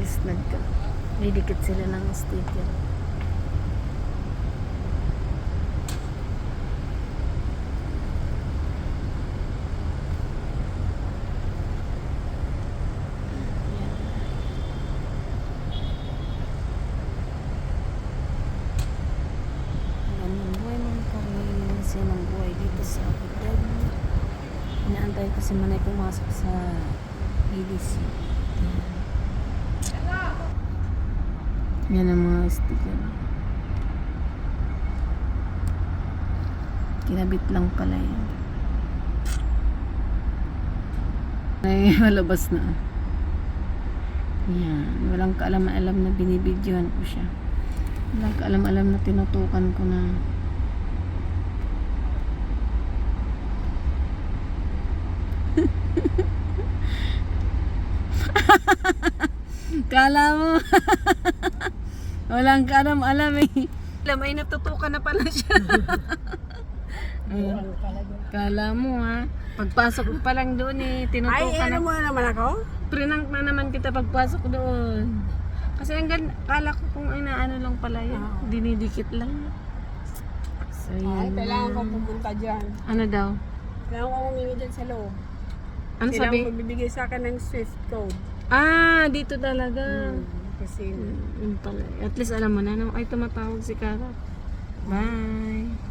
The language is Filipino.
Nagka, didikit sila ng sticker. Ng buhay dito sa Abidad. Inaantay ko si Manay pumasok sa EDC. Ayan. Yan ang mga sticker. Kinabit lang pala yan. Ay, malabas na. Yan. Walang kaalam-alam na binibidyohan ko siya. Walang kaalam-alam na tinutukan ko na. Kala mo. Walang kaalam-alam eh. Alam ay natutukan na pala siya. Ayan. Kala mo ha. Pagpasok ko pa lang doon eh, Ay, tinutukan ano na. mo na naman ako? Prinank na naman kita pagpasok doon. Kasi ang gan, kala ko kung inaano lang pala yun. Oo. Dinidikit lang. So, Ay, yun. kailangan ko pumunta dyan. Ano daw? Kailangan ko humingi dyan sa loob. Ano kailangan sabi? ko bibigay sa akin ng Swift code. Ah, dito talaga. Kasi, Mm, yun pala. At least alam mo na. no? Ay, tumatawag si Kara. Bye.